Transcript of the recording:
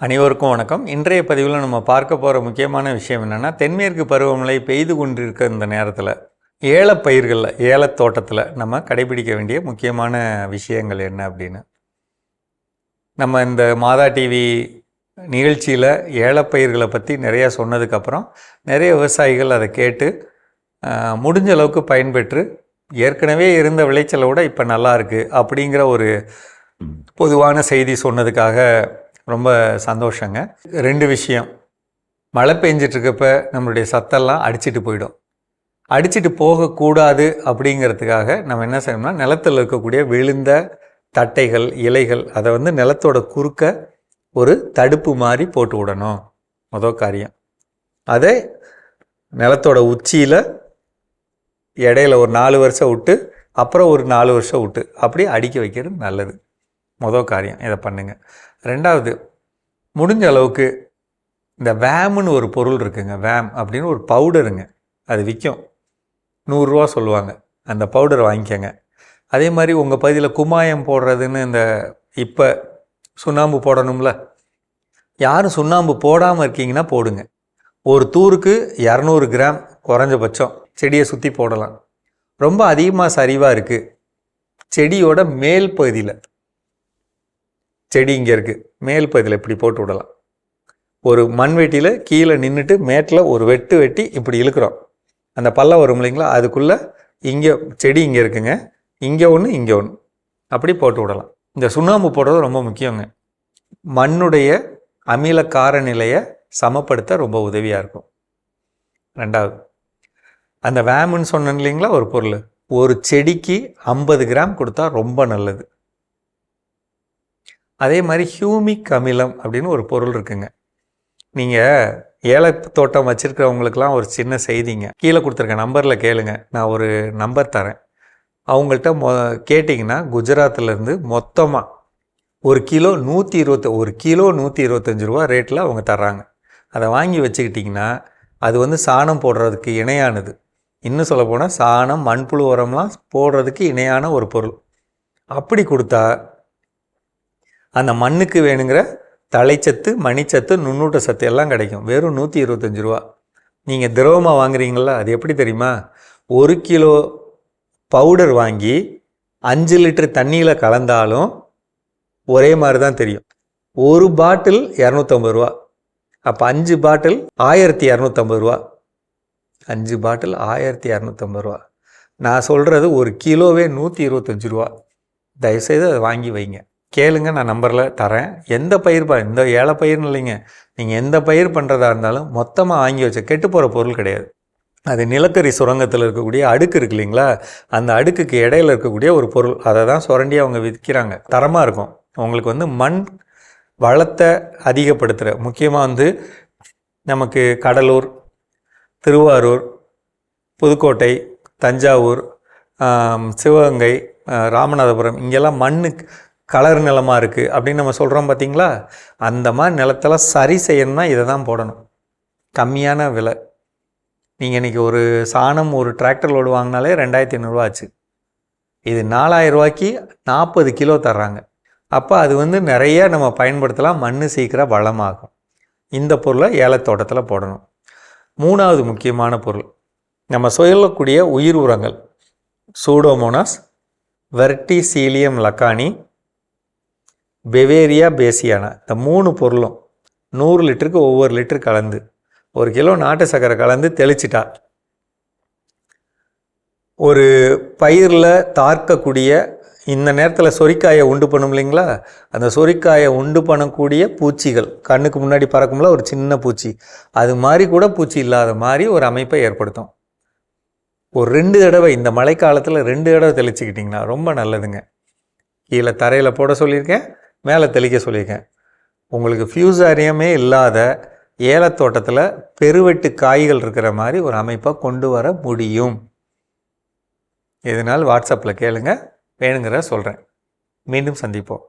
அனைவருக்கும் வணக்கம். இன்றைய பதிவில் நம்ம பார்க்க போகிற முக்கியமான விஷயம் என்னென்னா தென்மேற்கு பருவமழை பெய்து கொண்டிருக்க இந்த நேரத்தில் ஏலப்பயிர்களில் ஏலத்தோட்டத்தில் நம்ம கடைபிடிக்க வேண்டிய முக்கியமான விஷயங்கள் என்ன அப்படின்னு? நம்ம இந்த மாதா டிவி நிகழ்ச்சியில் ஏலப்பயிர்களை பற்றி நிறையா சொன்னதுக்கப்புறம் நிறைய விவசாயிகள் அதை கேட்டு முடிஞ்ச அளவுக்கு பயன்பெற்று ஏற்கனவே இருந்த விளைச்சலை விட இப்போ நல்லா இருக்குது அப்படிங்கிற ஒரு பொதுவான செய்தி சொன்னதுக்காக ரொம்ப சந்தோஷங்க. ரெண்டு விஷயம். மழை பெஞ்சிட்ருக்கப்ப நம்மளுடைய சத்தெல்லாம் அடிச்சிட்டு போயிடும். அடிச்சிட்டு போகக்கூடாது அப்படிங்கிறதுக்காக நம்ம என்ன செய்யணும்னா நிலத்தில் இருக்கக்கூடிய விழுந்த தட்டைகள் இலைகள் அதை வந்து நிலத்தோட குறுக்க ஒரு தடுப்பு மாதிரி போட்டு விடணும். மொதல் காரியம். அதே நிலத்தோட உச்சியில் இடையில ஒரு நாலு வருஷம் விட்டு அப்புறம் ஒரு நாலு வருஷம் விட்டு அப்படி அடிக்க வைக்கிறது நல்லது. மொதல் காரியம். இதை பண்ணுங்கள் ரெண்டாவது முடிஞ்ச அளவுக்கு இந்த வேம்னு ஒரு பொருள் இருக்குங்க வேம் அப்படின்னு ஒரு பவுடருங்க அது விற்கும் நூறுரூவா சொல்லுவாங்க அந்த பவுடர் வாங்கிக்கோங்க. அதே மாதிரி உங்கள் பகுதியில் குமாயம் போடுறதுன்னு இந்த இப்போ சுண்ணாம்பு போடணும்ல யாரும் சுண்ணாம்பு போடாமல் இருக்கீங்கன்னா போடுங்க. ஒரு தூருக்கு இரநூறு கிராம் குறைஞ்சபட்சம் செடியை சுற்றி போடலாம். ரொம்ப அதிகமாக சரிவாக இருக்குது செடியோட மேல் பகுதியில். செடி இங்கே இருக்குது மேல் பகுதியில் இப்படி போட்டு விடலாம். ஒரு மண்வெட்டியில் கீழே நின்றுட்டு மேட்டில் ஒரு வெட்டு வெட்டி இப்படி இழுக்கிறோம். அந்த பள்ளம் வரும் இல்லைங்களா? அதுக்குள்ளே இங்கே செடி இங்கே இருக்குங்க. இங்கே ஒன்று இங்கே ஒன்று அப்படி போட்டு விடலாம். இந்த சுண்ணாம்பு போடுறது ரொம்ப முக்கியங்க. மண்ணுடைய அமில கார நிலையை சமப்படுத்த ரொம்ப உதவியாக இருக்கும். ரெண்டாவது அந்த வேமுன்னு சொன்னேன் இல்லைங்களா? ஒரு பொருள். ஒரு செடிக்கு ஐம்பது கிராம் கொடுத்தா ரொம்ப நல்லது. அதே மாதிரி ஹியூமிக் அமிலம் அப்படின்னு ஒரு பொருள் இருக்குங்க. நீங்கள் ஏல தோட்டம் வச்சுருக்கிறவங்களுக்கெல்லாம் ஒரு சின்ன செய்திங்க. கீழே கொடுத்துருக்க நம்பரில் கேளுங்க. நான் ஒரு நம்பர் தரேன். அவங்கள்ட்ட மொ கேட்டிங்கன்னா குஜராத்லேருந்து மொத்தமாக ஒரு கிலோ நூற்றி இருபத்தி ஒரு கிலோ நூற்றி இருபத்தஞ்சி ரூபா ரேட்டில் அவங்க தர்றாங்க. அதை வாங்கி வச்சுக்கிட்டிங்கன்னா அது வந்து சாணம் போடுறதுக்கு இணையானது. இன்னும் சொல்லப்போனால் சாணம் மண்புழு உரம்லாம் போடுறதுக்கு இணையான ஒரு பொருள். அப்படி கொடுத்தா அந்த மண்ணுக்கு வேணுங்கிற தழைச்சத்து மணிச்சத்து நுண்ணூட்ட சத்து எல்லாம் கிடைக்கும். வெறும் நூற்றி இருபத்தஞ்சி ரூபா. நீங்கள் திரவமாக வாங்குறீங்களா? அது எப்படி தெரியுமா? ஒரு கிலோ பவுடர் வாங்கி அஞ்சு லிட்டர் தண்ணியில் கலந்தாலும் ஒரே மாதிரி தான் தெரியும். ஒரு பாட்டில் இரநூத்தம்பது ரூபா. அப்போ அஞ்சு பாட்டில் ஆயிரத்தி இரநூத்தம்பது ரூபா. அஞ்சு பாட்டில் ஆயிரத்தி இரநூத்தம்பது ரூபா. நான் சொல்கிறது ஒரு கிலோவே நூற்றி இருபத்தஞ்சி ரூபா. தயவுசெய்து அதை வாங்கி வைங்க. கேளுங்க நான் நம்பரில் தரேன். எந்த பயிர் ப இந்த ஏழை பயிர்னு இல்லைங்க. நீங்கள் எந்த பயிர் பண்ணுறதா இருந்தாலும் மொத்தமாக வாங்கி வச்ச கெட்டு போகிற பொருள் கிடையாது. அது நிலக்கரி சுரங்கத்தில் இருக்கக்கூடிய அடுக்கு இருக்கு இல்லைங்களா? அந்த அடுக்குக்கு இடையில இருக்கக்கூடிய ஒரு பொருள். அதை தான் சுரண்டி அவங்க விற்கிறாங்க தரமாக இருக்கும். உங்களுக்கு வந்து மண் வளத்தை அதிகப்படுத்துகிற முக்கியமாக வந்து நமக்கு கடலூர் திருவாரூர் புதுக்கோட்டை தஞ்சாவூர் சிவகங்கை ராமநாதபுரம் இங்கெல்லாம் மண்ணுக்கு கலர் நிலமாக இருக்குது அப்படின்னு நம்ம சொல்கிறோம் பார்த்தீங்களா அந்த மாதிரி நிலத்தெல்லாம் சரி செய்யணும்னா இதை தான் போடணும். கம்மியான விலை. நீங்கள் இன்றைக்கி ஒரு சாணம் ஒரு டிராக்டர் லோடு வாங்கினாலே ரெண்டாயிரத்தி ஐநூறுரூவா ஆச்சு. இது நாலாயிரரூவாய்க்கு நாற்பது கிலோ தர்றாங்க. அப்போ அது வந்து நிறைய நம்ம பயன்படுத்தலாம். மண் சீக்கிரம் வளமாகும். இந்த பொருளை ஏலத்தோட்டத்தில் போடணும். மூணாவது முக்கியமான பொருள். நம்ம சொல்லக்கூடிய உயிர் உரங்கள். Pseudomonas Verticillium lecanii Beauveria bassiana. இந்த மூணு பொருளும் நூறு லிட்டருக்கு ஒவ்வொரு லிட்டர் கலந்து ஒரு கிலோ நாட்டு சக்கரை கலந்து தெளிச்சிட்டா. ஒரு பயிரில் தார்க்கக்கூடிய இந்த நேரத்தில் சொரிக்காயை உண்டு பண்ணும் இல்லைங்களா? அந்த சொரிக்காயை உண்டு பண்ணக்கூடிய பூச்சிகள் கண்ணுக்கு முன்னாடி பறக்கும்ல ஒரு சின்ன பூச்சி. அது மாதிரி கூட பூச்சி இல்லாத மாதிரி ஒரு அமைப்பை ஏற்படுத்தும். ஒரு ரெண்டு தடவை இந்த மழைக்காலத்தில் ரெண்டு தடவை தெளிச்சுக்கிட்டிங்கன்னா ரொம்ப நல்லதுங்க. கீழே தரையில் போட சொல்லியிருக்கேன். மேலே தெளிக்க சொல்லியிருக்கேன். உங்களுக்கு ஃபியூசாரியமே இல்லாத ஏலத்தோட்டத்தில் பெருவெட்டு காய்கள் இருக்கிற மாதிரி ஒரு அமைப்பை கொண்டு வர முடியும். இதனால் வாட்ஸ்அப்பில் கேளுங்க. வேணுங்கிற சொல்கிறேன் மீண்டும் சந்திப்போம்.